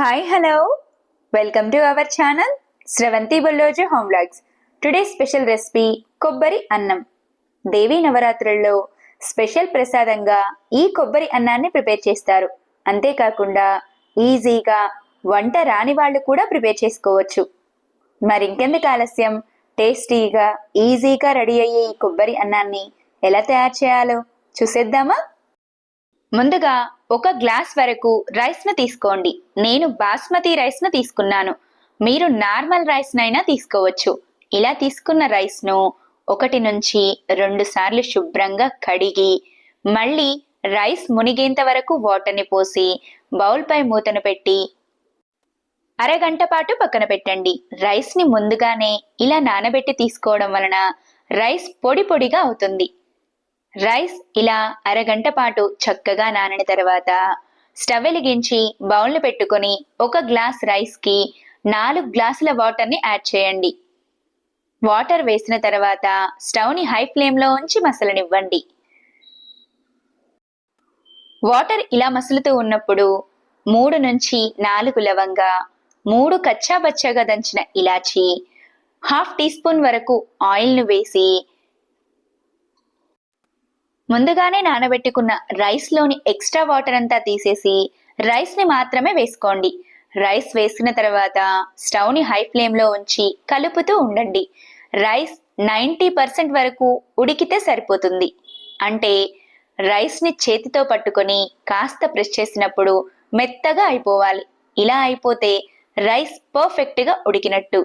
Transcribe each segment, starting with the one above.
Hi hello welcome to our channel Sravanthi Bolloju home vlogs today special recipe కొబ్బరి అన్నం. దేవీ నవరాత్రుల్లో special ప్రసాదంగా ఈ కొబ్బరి అన్నాన్ని ప్రిపేర్ చేస్తారు. అంతేకాకుండా ఈజీగా వంట రాని వాళ్ళు కూడా ప్రిపేర్ చేసుకోవచ్చు. మరి ఇంకెందుకు ఆలస్యం? టేస్టీగా ఈజీగా రెడీ అయ్యే ఈ కొబ్బరి అన్నాన్ని ఎలా తయారు చేయాలో చూసేద్దామా? ముందుగా ఒక గ్లాస్ వరకు రైస్ను తీసుకోండి. నేను బాస్మతి రైస్ను తీసుకున్నాను. మీరు నార్మల్ రైస్నైనా తీసుకోవచ్చు. ఇలా తీసుకున్న రైస్ను ఒకటి నుంచి రెండు సార్లు శుభ్రంగా కడిగి మళ్ళీ రైస్ మునిగేంత వరకు వాటర్ని పోసి బౌల్పై మూతను పెట్టి అరగంట పాటు పక్కన పెట్టండి. రైస్ని ముందుగానే ఇలా నానబెట్టి తీసుకోవడం వలన రైస్ పొడి పొడిగా అవుతుంది. రైస్ ఇలా అరగంట పాటు చక్కగా నానిన తర్వాత స్టవ్ వెలిగించి బౌల్ని పెట్టుకొని ఒక గ్లాస్ రైస్కి నాలుగు గ్లాసుల వాటర్ని యాడ్ చేయండి. వాటర్ వేసిన తర్వాత స్టవ్ని హై ఫ్లేమ్లో ఉంచి మసలనివ్వండి. వాటర్ ఇలా మసులుతూ ఉన్నప్పుడు మూడు నుంచి నాలుగు లవంగా మూడు కచ్చా బచ్చాగా దంచిన ఇలాచి హాఫ్ టీ స్పూన్ వరకు ఆయిల్ను వేసి ముందుగానే నానబెట్టుకున్న రైస్లోని ఎక్స్ట్రా వాటర్ అంతా తీసేసి రైస్ని మాత్రమే వేసుకోండి. రైస్ వేసిన తర్వాత స్టవ్ని హై ఫ్లేమ్లో ఉంచి కలుపుతూ ఉండండి. రైస్ నైంటీ పర్సెంట్ వరకు ఉడికితే సరిపోతుంది. అంటే రైస్ని చేతితో పట్టుకొని కాస్త ప్రెస్ చేసినప్పుడు మెత్తగా అయిపోవాలి. ఇలా అయిపోతే రైస్ పర్ఫెక్ట్గా ఉడికినట్టు.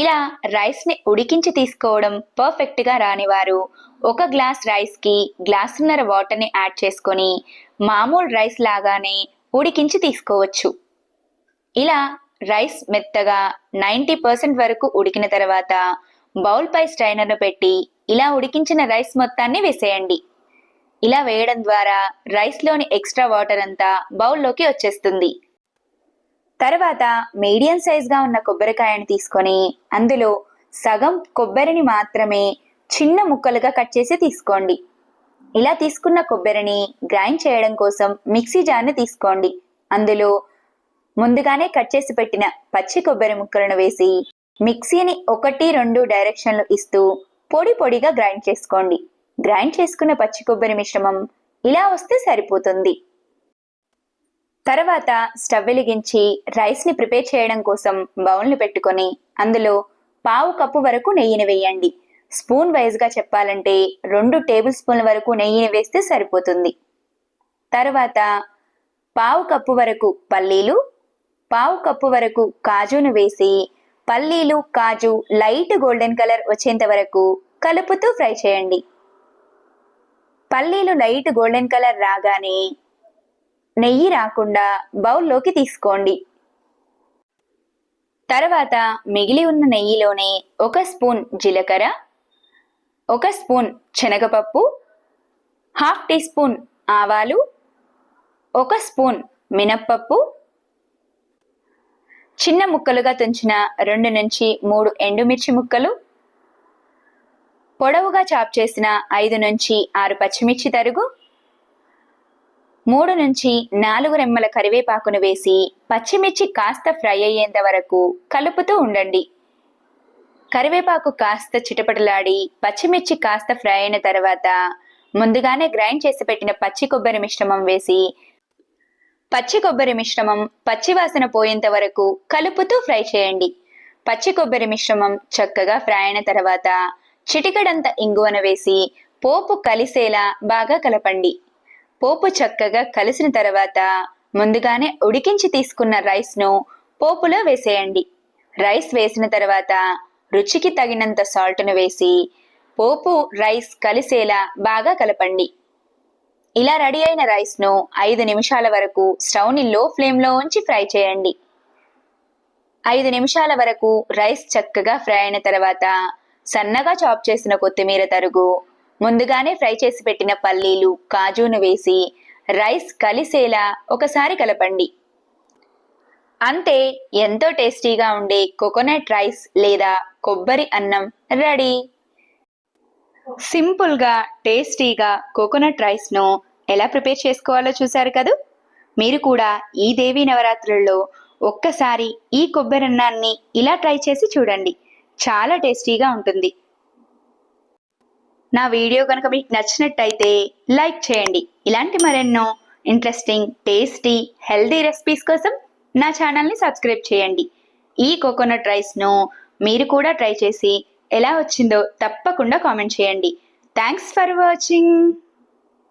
ఇలా రైస్ని ఉడికించి తీసుకోవడం పర్ఫెక్ట్గా రానివారు. ఒక గ్లాస్ రైస్కి గ్లాసున్నర వాటర్ని యాడ్ చేసుకొని మామూలు రైస్ లాగానే ఉడికించి తీసుకోవచ్చు. ఇలా రైస్ మెత్తగా నైంటీ పర్సెంట్ వరకు ఉడికిన తర్వాత బౌల్ పై స్ట్రైనర్ను పెట్టి ఇలా ఉడికించిన రైస్ మొత్తాన్ని వేసేయండి. ఇలా వేయడం ద్వారా రైస్లోని ఎక్స్ట్రా వాటర్ అంతా బౌల్లోకి వచ్చేస్తుంది. తర్వాత మీడియం సైజ్గా ఉన్న కొబ్బరికాయని తీసుకొని అందులో సగం కొబ్బరిని మాత్రమే చిన్న ముక్కలుగా కట్ చేసి తీసుకోండి. ఇలా తీసుకున్న కొబ్బరిని గ్రైండ్ చేయడం కోసం మిక్సీ జార్ని తీసుకోండి. అందులో ముందుగానే కట్ చేసి పెట్టిన పచ్చి కొబ్బరి ముక్కలను వేసి మిక్సీని ఒకటి రెండు డైరెక్షన్లు ఇస్తూ పొడి పొడిగా గ్రైండ్ చేసుకోండి. గ్రైండ్ చేసుకున్న పచ్చి కొబ్బరి మిశ్రమం ఇలా వస్తే సరిపోతుంది. తర్వాత స్టవ్ వెలిగించి రైస్ని ప్రిపేర్ చేయడం కోసం బౌల్ని పెట్టుకొని అందులో పావు కప్పు వరకు నెయ్యిని వేయండి. స్పూన్ వైజ్గా చెప్పాలంటే రెండు టేబుల్ స్పూన్ల వరకు నెయ్యిని వేస్తే సరిపోతుంది. తర్వాత పావు కప్పు వరకు పల్లీలు పావు కప్పు వరకు కాజును వేసి పల్లీలు కాజు లైట్ గోల్డెన్ కలర్ వచ్చేంత వరకు కలుపుతూ ఫ్రై చేయండి. పల్లీలు లైట్ గోల్డెన్ కలర్ రాగానే నెయ్యి రాకుండా బౌల్లోకి తీసుకోండి. తర్వాత మిగిలి ఉన్న నెయ్యిలోనే ఒక స్పూన్ జీలకర్ర ఒక స్పూన్ శనగపప్పు హాఫ్ టీ స్పూన్ ఆవాలు ఒక స్పూన్ మినప్పప్పు. చిన్న ముక్కలుగా తుంచిన రెండు నుంచి మూడు ఎండుమిర్చి ముక్కలు. పొడవుగా చాప్ చేసిన ఐదు నుంచి ఆరు పచ్చిమిర్చి తరుగు. మూడు నుంచి నాలుగు రెమ్మల కరివేపాకును వేసి పచ్చిమిర్చి కాస్త ఫ్రై అయ్యేంత వరకు కలుపుతూ ఉండండి. కరివేపాకు కాస్త చిటపటలాడి పచ్చిమిర్చి కాస్త ఫ్రై అయిన తర్వాత ముందుగానే గ్రైండ్ చేసి పెట్టిన పచ్చి కొబ్బరి మిశ్రమం వేసి పచ్చి కొబ్బరి మిశ్రమం పచ్చివాసన పోయేంత వరకు కలుపుతూ ఫ్రై చేయండి. పచ్చి కొబ్బరి మిశ్రమం చక్కగా ఫ్రై అయిన తర్వాత చిటికడంత ఇంగువన వేసి పోపు కలిసేలా బాగా కలపండి. పోపు చక్కగా కలిసిన తర్వాత ముందుగానే ఉడికించి తీసుకున్న రైస్ను పోపులో వేసేయండి. రైస్ వేసిన తర్వాత రుచికి తగినంత సాల్ట్ను వేసి పోపు రైస్ కలిసేలా బాగా కలపండి. ఇలా రెడీ అయిన రైస్ను ఐదు నిమిషాల వరకు స్టవ్ని లో ఫ్లేమ్లో ఉంచి ఫ్రై చేయండి. ఐదు నిమిషాల వరకు రైస్ చక్కగా ఫ్రై అయిన తర్వాత సన్నగా చాప్ చేసిన కొత్తిమీర తరుగు ముందుగానే ఫ్రై చేసి పెట్టిన పల్లీలు కాజును వేసి రైస్ కలిసేలా ఒకసారి కలపండి. అంతే ఎంతో టేస్టీగా ఉండే కోకోనట్ రైస్ లేదా కొబ్బరి అన్నం రెడీ. సింపుల్గా టేస్టీగా కోకోనట్ రైస్ను ఎలా ప్రిపేర్ చేసుకోవాలో చూశారు కదూ? మీరు కూడా ఈ దేవీ నవరాత్రుల్లో ఒక్కసారి ఈ కొబ్బరి అన్నాన్ని ఇలా ట్రై చేసి చూడండి. చాలా టేస్టీగా ఉంటుంది. నా వీడియో కనుక మీకు నచ్చినట్టయితే లైక్ చేయండి. ఇలాంటి మరెన్నో ఇంట్రెస్టింగ్ టేస్టీ హెల్దీ రెసిపీస్ కోసం నా ఛానల్ని సబ్స్క్రైబ్ చేయండి. ఈ కోకోనట్ రైస్ను మీరు కూడా ట్రై చేసి ఎలా వచ్చిందో తప్పకుండా కామెంట్ చేయండి. Thanks for watching